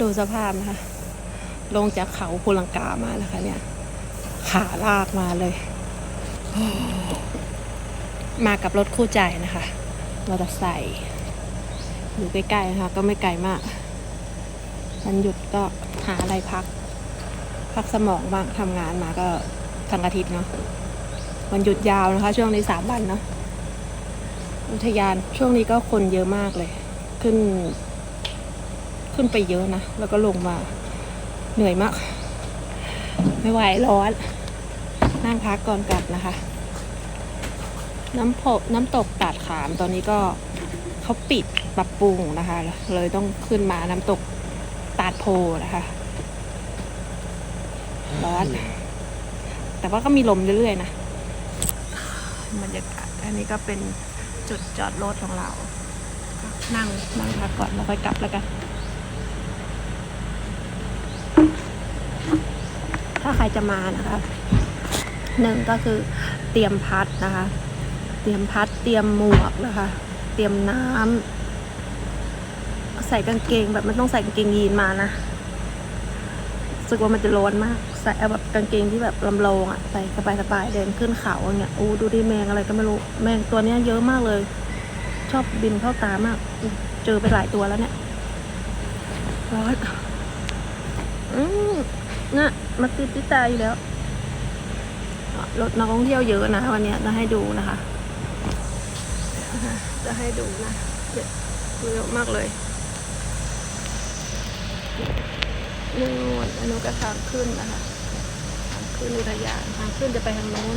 ดูสภาพนะคะ ลงจากเขาภูลังกามาแล้วค่ะเนี่ย ขาลากมาเลย มากับรถคู่ใจนะคะมอเตอร์ไซค์อยู่ใกล้ๆนะคะ ก็ไม่ไกลมากวันหยุดก็หาอะไรพัก พักสมองบ้างทำงานมาก็ทั้งอาทิตย์เนาะวันหยุดยาวนะคะ ช่วงนี้สามวันเนาะอุทยานช่วงนี้ก็คนเยอะมากเลย ขึ้น ขึ้นไปเยอะนะ แล้วก็ลงมาเหนื่อยมาก ไม่ไหวร้อน นั่งพักก่อนกลับนะคะ น้ำพกน้ำตกตาดขามตอนนี้ก็เขาปิดปรับปรุงนะคะ เลยต้องขึ้นมาน้ำตกตาดโพนะคะร้อนแต่ว่าก็มีลมเรื่อยๆนะบรรยากาศอันนี้ก็เป็นจุดจอดรถของเราก็นั่งนั่งพักก่อนแล้วค่อยกลับแล้วกัน ถ้า ใครจะมานะคะหนึ่งก็คือเตรียมพัดนะคะ เตรียมพัดเตรียมหมวกนะคะ เตรียมน้ำใส่กางเกงแบบมันต้องใส่กางเกงยีนมานะรู้สึกว่ามันจะร้อนมาก ใส่แบบกางเกงที่แบบลำโลงอะใส่สบายๆเดินขึ้นเขาอย่างเงี้ยอู้ดูดิแมงอะไรก็ไม่รู้แมงตัวเนี้ยเยอะมากเลย ชอบบินเข้าตามาก เจอไปหลายตัวแล้วเนี่ยร้อน น่ะมาติดที่ตาอยู่แล้วรถนักท่องเที่ยวเยอะนะวันนี้จะให้ดูนะคะ จะให้ดูนะเยอะมากเลยนู่นอนุกระทางขึ้นนะคะทางขึ้นอุทยานทางขึ้นจะไปทางโน้น